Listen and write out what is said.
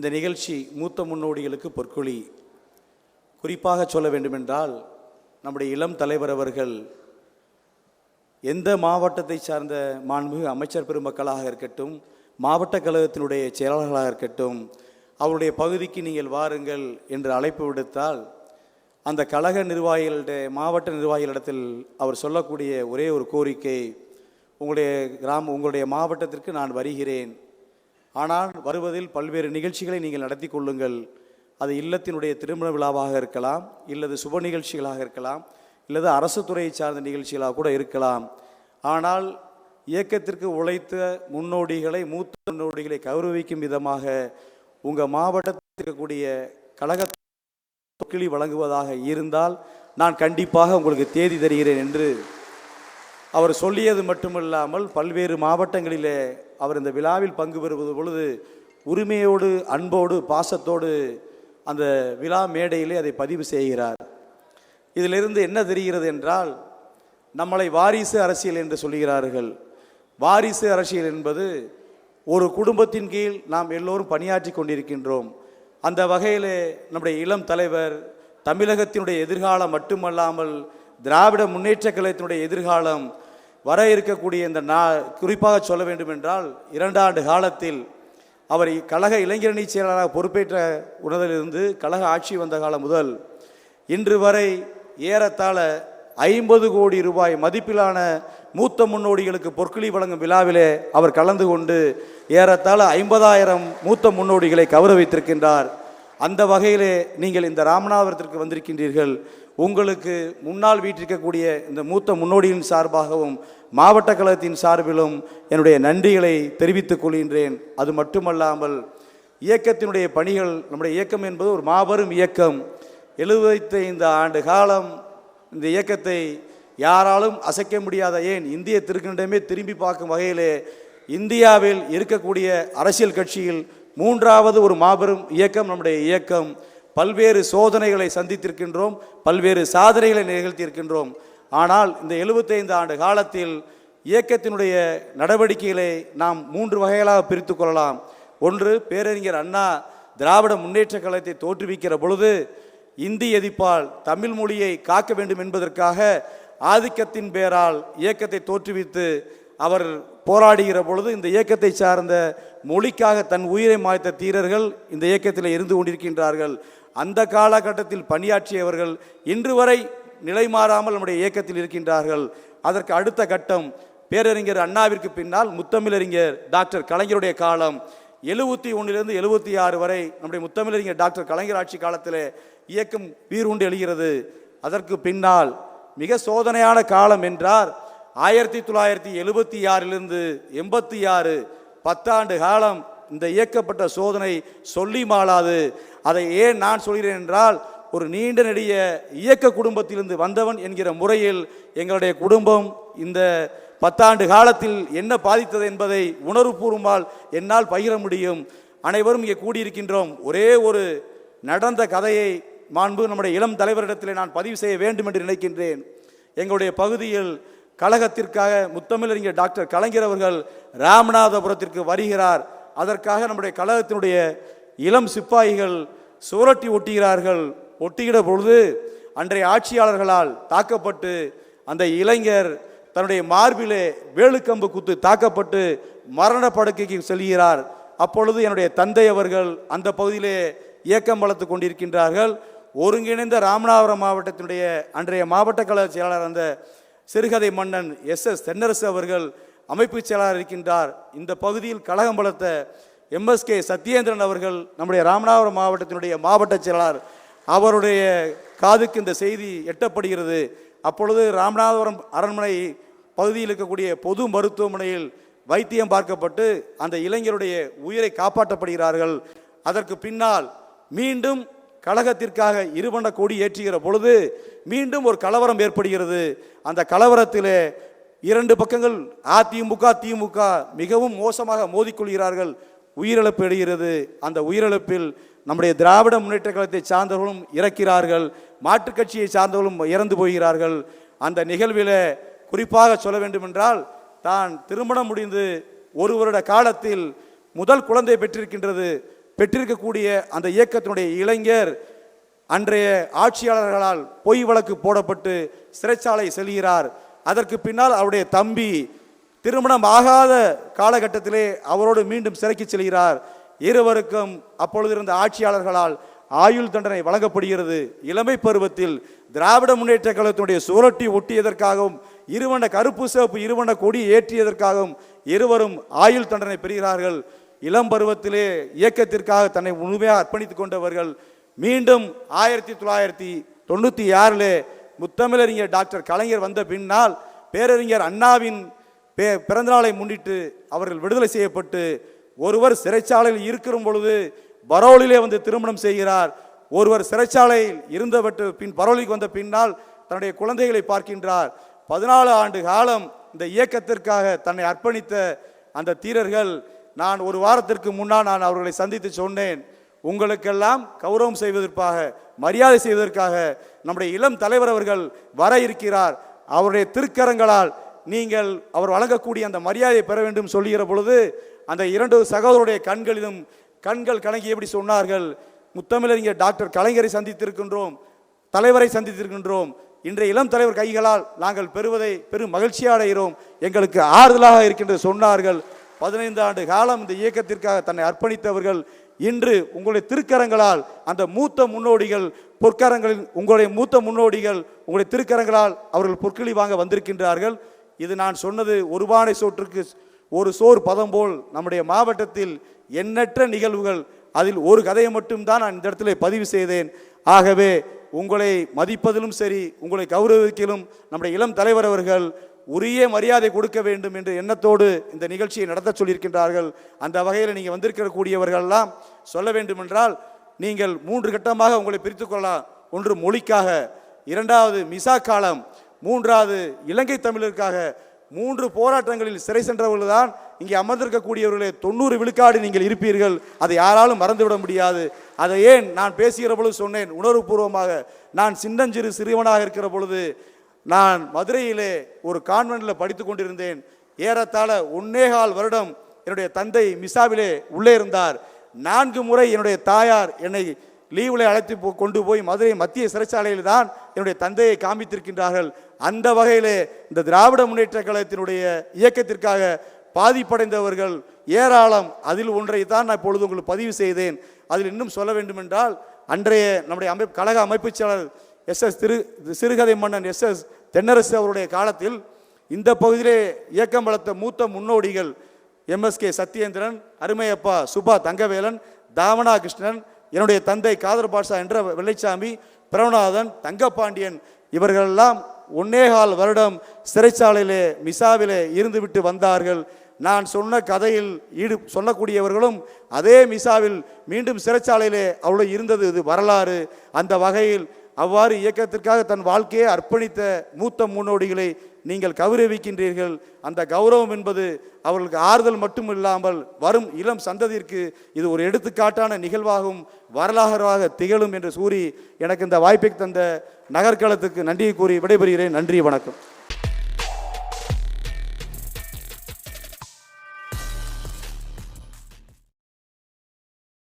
இந்த நிகழ்ச்சி மூத்த முன்னோடிகளுக்கு பொற்கொழி. குறிப்பாக சொல்ல வேண்டுமென்றால் நம்முடைய இளம் தலைவர் அவர்கள் எந்த மாவட்டத்தை சார்ந்த மாண்புமிகு அமைச்சர் பெருமக்களாக இருக்கட்டும் மாவட்ட கழகத்தினுடைய செயலாளர்களாக இருக்கட்டும் அவருடைய பகுதிக்கு நீங்கள் வாருங்கள் என்று அழைப்பு விடுத்தால் அந்த கழக நிர்வாகிகளுடைய மாவட்ட நிர்வாகிகளிடத்தில் அவர் சொல்லக்கூடிய ஒரே ஒரு கோரிக்கை உங்களுடைய கிராம உங்களுடைய மாவட்டத்திற்கு நான் வருகிறேன். ஆனால் வருவதில் பல்வேறு நிகழ்ச்சிகளை நீங்கள் நடத்தி கொள்ளுங்கள். அது இல்லத்தினுடைய திருமண விழாவாக இருக்கலாம் இல்லது சுப நிகழ்ச்சிகளாக இருக்கலாம் இல்லது அரசு துறையை சார்ந்த நிகழ்ச்சிகளாக கூட இருக்கலாம். ஆனால் இயக்கத்திற்கு உழைத்த முன்னோடிகளை மூத்த முன்னோடிகளை கௌரவிக்கும் விதமாக உங்கள் மாவட்டத்தில் இருக்கக்கூடிய கழக கிளி வழங்குவதாக இருந்தால் நான் கண்டிப்பாக உங்களுக்கு தேதி தருகிறேன் என்று அவர் சொல்லியது மட்டுமில்லாமல் பல்வேறு மாவட்டங்களிலே அவர் இந்த விழாவில் பங்கு பெறுவது பொழுது உரிமையோடு அன்போடு பாசத்தோடு அந்த விழா மேடையிலே அதை பதிவு செய்கிறார். இதிலிருந்து என்ன தெரிகிறது என்றால் நம்மளை வாரிசு அரசியல் என்று சொல்கிறார்கள். வாரிசு அரசியல் என்பது ஒரு குடும்பத்தின் கீழ் நாம் எல்லோரும் பணியாற்றி கொண்டிருக்கின்றோம். அந்த வகையிலே நம்முடைய இளம் தலைவர் தமிழகத்தினுடைய எதிர்காலம் மட்டுமல்லாமல் திராவிட முன்னேற்ற கழகத்தினுடைய எதிர்காலம் வர இருக்கக்கூடிய இந்த நா குறிப்பாக சொல்ல வேண்டும் என்றால் இரண்டாண்டு காலத்தில் அவர் கழக இளைஞரணி செயலாளராக பொறுப்பேற்ற உணர்விலிருந்து கழக ஆட்சி வந்த காலம் முதல் இன்று வரை ஏறத்தாழ ஐம்பது கோடி ரூபாய் மதிப்பிலான மூத்த முன்னோடிகளுக்கு பொற்களி வழங்கும் விழாவிலே அவர் கலந்து கொண்டு ஏறத்தாழ ஐம்பதாயிரம் மூத்த முன்னோடிகளை கௌரவித்திருக்கின்றார். அந்த வகையிலே நீங்கள் இந்த ராமநாதபுரத்திற்கு வந்திருக்கின்றீர்கள். உங்களுக்கு முன்னால் வீட்டிருக்கக்கூடிய இந்த மூத்த முன்னோடியின் சார்பாகவும் மாவட்ட கழகத்தின் சார்பிலும் என்னுடைய நன்றிகளை தெரிவித்துக் கொள்கின்றேன். அது மட்டுமல்லாமல் இயக்கத்தினுடைய பணிகள் நம்முடைய இயக்கம் என்பது ஒரு மாபெரும் இயக்கம். எழுபத்தைந்து ஆண்டு காலம் இந்த இயக்கத்தை யாராலும் அசைக்க முடியாத ஏன் இந்திய திருக்கண்டமே திரும்பி பார்க்கும் வகையிலே இந்தியாவில் இருக்கக்கூடிய அரசியல் கட்சியில் மூன்றாவது ஒரு மாபெரும் இயக்கம் நம்முடைய இயக்கம். பல்வேறு சோதனைகளை சந்தித்திருக்கின்றோம் பல்வேறு சாதனைகளை நிகழ்த்தியிருக்கின்றோம். ஆனால் இந்த 75 ஆண்டு காலத்தில் இயக்கத்தினுடைய நடவடிக்கைகளை நாம் மூன்று வகைகளாக பிரித்து கொள்ளலாம். ஒன்று பேரறிஞர் அண்ணா திராவிட முன்னேற்ற கழகத்தை தோற்றுவிக்கிற பொழுது இந்தி எதிர்ப்பால் தமிழ் மொழியை காக்க வேண்டும் என்பதற்காக ஆதிக்கத்தின் பேரால் இயக்கத்தை தோற்றுவித்து அவர் போராடுகிற பொழுது இந்த இயக்கத்தை சார்ந்த மொழிக்காக தன் உயிரை மாய்த்த தீரர்கள் இந்த இயக்கத்தில் இருந்து கொண்டிருக்கின்றார்கள். அந்த காலகட்டத்தில் பணியாற்றியவர்கள் இன்று வரை நிலை மாறாமல் நம்முடைய இயக்கத்தில் இருக்கின்றார்கள். அதற்கு அடுத்த கட்டம் பேரறிஞர் அண்ணாவிற்கு பின்னால் முத்தமிழறிஞர் டாக்டர் கலைஞருடைய காலம். எழுபத்தி ஒன்றிலிருந்து எழுபத்தி ஆறு வரை நம்முடைய முத்தமிழறிஞர் டாக்டர் கலைஞர் ஆட்சி காலத்தில் இயக்கம் வீறுண்டு எழுகிறது. அதற்கு பின்னால் மிக சோதனையான காலம் என்றார். ஆயிரத்தி தொள்ளாயிரத்தி எழுபத்தி ஆறிலிருந்து எண்பத்தி ஆறு பத்தாண்டு காலம் இந்த இயக்கப்பட்ட சோதனை சொல்லி மாளாது. அதை ஏன் நான் சொல்கிறேன் என்றால் ஒரு நீண்ட நெடிய இயக்க குடும்பத்திலிருந்து வந்தவன் என்கிற முறையில் எங்களுடைய குடும்பம் இந்த பத்தாண்டு காலத்தில் என்ன பாதித்தது என்பதை உணர்வுபூர்வமால் என்னால் பகிர முடியும். அனைவரும் இங்கே கூடியிருக்கின்றோம். ஒரே ஒரு நடந்த கதையை மாண்பு நம்முடைய இளம் தலைவரிடத்திலே நான் பதிவு செய்ய வேண்டும் என்று நினைக்கின்றேன். எங்களுடைய பகுதியில் கழகத்திற்காக முத்தமிழறிஞர் டாக்டர் கலைஞர் அவர்கள் ராமநாதபுரத்திற்கு வருகிறார். அதற்காக நம்முடைய கழகத்தினுடைய இளம் சிப்பாய்கள் சுவரொட்டி ஒட்டுகிறார்கள். ஒட்டுகிற பொழுது அன்றைய ஆட்சியாளர்களால் தாக்கப்பட்டு அந்த இளைஞர் தன்னுடைய மார்பிலே வேலுக்கம்பு குத்து தாக்கப்பட்டு மரண படுக்கைக்கு செல்கிறார். அப்பொழுது என்னுடைய தந்தை அவர்கள் அந்த பகுதியிலே இயக்கம் வளர்த்து கொண்டிருக்கின்றார்கள். ஒருங்கிணைந்த ராமநாதபுரம் மாவட்டத்தினுடைய அன்றைய மாவட்ட கழக செயலாளர் அந்த சிறுகதை மன்னன் எஸ் எஸ் தென்னரசு அவர்கள் அமைப்பு செயலாளர் இருக்கின்றார். இந்த பகுதியில் கழகம் வளர்த்த எம்எஸ்கே சத்யேந்திரன் அவர்கள் நம்முடைய ராமநாதபுரம் மாவட்டத்தினுடைய மாவட்ட செயலாளர். அவருடைய காதுக்கு இந்த செய்தி எட்டப்படுகிறது. அப்பொழுது ராமநாதபுரம் அரண்மனை பகுதியில் இருக்கக்கூடிய பொது மருத்துவமனையில் வைத்தியம் பார்க்கப்பட்டு அந்த இளைஞருடைய உயிரை காப்பாற்றப்படுகிறார்கள். அதற்கு பின்னால் மீண்டும் கழகத்திற்காக இருபண்ட கொடி ஏற்றுகிற பொழுது மீண்டும் ஒரு கலவரம் ஏற்படுகிறது. அந்த கலவரத்திலே இரண்டு பக்கங்கள் அதிமுக திமுக மிகவும் மோசமாக மோதிக்கொள்கிறார்கள். உயிரிழப்பு எடுகிறது அந்த உயிரிழப்பில் நம்முடைய திராவிட முன்னேற்ற கழகத்தை சார்ந்தவர்களும் இறக்கிறார்கள். மாற்றுக் கட்சியை சார்ந்தவர்களும் இறந்து போகிறார்கள். அந்த நிகழ்வில் குறிப்பாக சொல்ல வேண்டுமென்றால் தான் திருமணம் முடிந்து ஒரு வருட காலத்தில் முதல் குழந்தை பெற்றிருக்கின்றது. பெற்றிருக்கக்கூடிய அந்த இயக்கத்தினுடைய இளைஞர் அன்றைய ஆட்சியாளர்களால் பொய் வழக்கு போடப்பட்டு சிறைச்சாலை செல்கிறார். அதற்கு பின்னால் அவருடைய தம்பி திருமணம் ஆகாத காலகட்டத்திலே அவரோடு மீண்டும் சிறைக்கு செல்கிறார். இருவருக்கும் அப்பொழுது இருந்த ஆட்சியாளர்களால் ஆயுள் தண்டனை வழங்கப்படுகிறது. இளமை பருவத்தில் திராவிட முன்னேற்ற கழகத்தினுடைய சுவரொட்டி ஒட்டியதற்காகவும் இருவண்ண கருப்பு சிவப்பு இருவண்ண கொடி ஏற்றியதற்காகவும் இருவரும் ஆயுள் தண்டனை பெறுகிறார்கள். இளம் பருவத்திலே இயக்கத்திற்காக தன்னை முழுமையாக அர்ப்பணித்துக் கொண்டவர்கள் மீண்டும் ஆயிரத்தி தொள்ளாயிரத்தி தொண்ணூற்றி ஆறிலே முத்தமிழறிஞர் டாக்டர் கலைஞர் வந்த பின்னால் பேரறிஞர் அண்ணாவின் பே பிறந்தநாளை முன்னிட்டு அவர்கள் விடுதலை செய்யப்பட்டு ஒருவர் சிறைச்சாலையில் இருக்கிற பொழுது பரோலிலே வந்து திருமணம் செய்கிறார். ஒருவர் சிறைச்சாலையில் இருந்தவற்று பின் பரோலிக்கு வந்த பின்னால் தன்னுடைய குழந்தைகளை பார்க்கின்றார். பதினாலு ஆண்டு காலம் இந்த இயக்கத்திற்காக தன்னை அர்ப்பணித்த அந்த தீரர்கள் நான் ஒரு வாரத்திற்கு முன்னால் நான் அவர்களை சந்தித்து சொன்னேன். உங்களுக்கெல்லாம் கௌரவம் செய்வதற்காக மரியாதை செய்வதற்காக நம்முடைய இளம் தலைவர் அவர்கள் வர இருக்கிறார். அவருடைய திருக்கரங்களால் நீங்கள் அவர் வழங்கக்கூடிய அந்த மரியாதையை பெற வேண்டும் சொல்லுகிற பொழுது அந்த இரண்டு சகோதரருடைய கண்களிலும் கண்கள் கலங்கி எப்படி சொன்னார்கள் முத்தமிழறிஞர் டாக்டர் கலைஞரை சந்தித்திருக்கின்றோம் தலைவரை சந்தித்திருக்கின்றோம். இன்றைய இளம் தலைவர் கைகளால் நாங்கள் பெறுவதை பெரும் மகிழ்ச்சியடைகிறோம். எங்களுக்கு ஆறுதலாக இருக்கின்றது சொன்னார்கள். பதினைந்து ஆண்டு காலம் இந்த இயக்கத்திற்காக தன்னை அர்ப்பணித்தவர்கள் இன்று உங்களுடைய திருக்கரங்களால் அந்த மூத்த முன்னோடிகள் பொற்கரங்களில் உங்களுடைய மூத்த முன்னோடிகள் உங்களுடைய திருக்கரங்களால் அவர்கள் பொற்களி வாங்க வந்திருக்கின்றார்கள். இது நான் சொன்னது ஒரு பானை சோற்றுக்கு ஒரு சோர் பதம் போல் நம்முடைய மாவட்டத்தில் எண்ணற்ற நிகழ்வுகள் அதில் ஒரு கதையை மட்டும்தான் நான் இந்த இடத்துல பதிவு செய்தேன். ஆகவே உங்களை மதிப்பதிலும் சரி உங்களை கௌரவிக்கலும் நம்முடைய இளம் தலைவர் அவர்கள் உரிய மரியாதை கொடுக்க வேண்டும் என்ற எண்ணத்தோடு இந்த நிகழ்ச்சியை நடத்த சொல்லியிருக்கின்றார்கள். அந்த வகையில் நீங்கள் வந்திருக்கிற கூடியவர்கள்லாம் சொல்ல வேண்டுமென்றால் நீங்கள் மூன்று கட்டமாக உங்களை பிரித்து கொள்ளலாம். ஒன்று மொழிக்காக இரண்டாவது மிசா காலம் மூன்றாவது இலங்கை தமிழருக்காக. மூன்று போராட்டங்களில் சிறை சென்றவர்கள் தான் இங்கே அமர்ந்திருக்கக்கூடியவர்களே தொண்ணூறு விழுக்காடு நீங்கள் இருப்பீர்கள். அதை யாராலும் மறந்துவிட முடியாது. அதை ஏன் நான் பேசுகிற பொழுது சொன்னேன் உணர்வுபூர்வமாக. நான் சின்னஞ்சிறு சிறுவனாக இருக்கிற பொழுது நான் மதுரையிலே ஒரு கான்வென்ட்டில் படித்து கொண்டிருந்தேன். ஏறத்தாழ ஒன்னேகால் வருடம் என்னுடைய தந்தை மிசாவிலே உள்ளே இருந்தார். நான்கு முறை என்னுடைய தாயார் என்னை லீவில் அழைத்து போ- கொண்டு போய் மதுரை மத்திய சிறைச்சாலையில் தான் என்னுடைய தந்தையை காண்பித்திருக்கின்றார்கள் அந்த வகையிலே இந்த திராவிட முன்னேற்ற கழகத்தினுடைய இயக்கத்திற்காக பாதிப்படைந்தவர்கள் ஏராளம். அதில் ஒன்றை தான் நான் இப்பொழுது உங்களுக்கு பதிவு செய்தேன். அதில் இன்னும் சொல்ல வேண்டுமென்றால் அன்றைய நம்முடைய அமைப்பு கழக அமைப்புச் செயலர் எஸ் எஸ் திரு சிறுகதை மன்னன் எஸ் எஸ் தென்னரசு அவருடைய காலத்தில் இந்த பகுதியிலே இயக்கம் வளர்த்த மூத்த முன்னோடிகள் எம்எஸ்கே சத்யேந்திரன் அருமையப்பா சுபா தங்கவேலன் தாவனா கிருஷ்ணன் என்னுடைய தந்தை காதர் பாட்ஷா என்ற வெள்ளைச்சாமி பிரவநாதன் தங்கப்பாண்டியன் இவர்களெல்லாம் ஒன்னேகால் வருடம் சிறைச்சாலையிலே மிசாவிலே இருந்துவிட்டு வந்தார்கள். நான் சொன்ன கதையில் ஈடு சொல்லக்கூடியவர்களும் அதே மிசாவில் மீண்டும் சிறைச்சாலையிலே அவ்வளோ இருந்தது இது வரலாறு. அந்த வகையில் அவ்வாறு இயக்கத்திற்காக தன் வாழ்க்கையை அர்ப்பணித்த மூத்த முன்னோடிகளை நீங்கள் கௌரவிக்கின்றீர்கள். அந்த கௌரவம் என்பது அவர்களுக்கு ஆறுதல் மட்டும் இல்லாமல் வரும் இளம் சந்ததிற்கு இது ஒரு எடுத்துக்காட்டான நிகழ்வாகவும் வரலாறாக திகழும் என்று கூறி எனக்கு இந்த வாய்ப்பை தந்த நகர்களத்துக்கு நன்றியை கூறி விடைபெறுகிறேன். நன்றி வணக்கம்.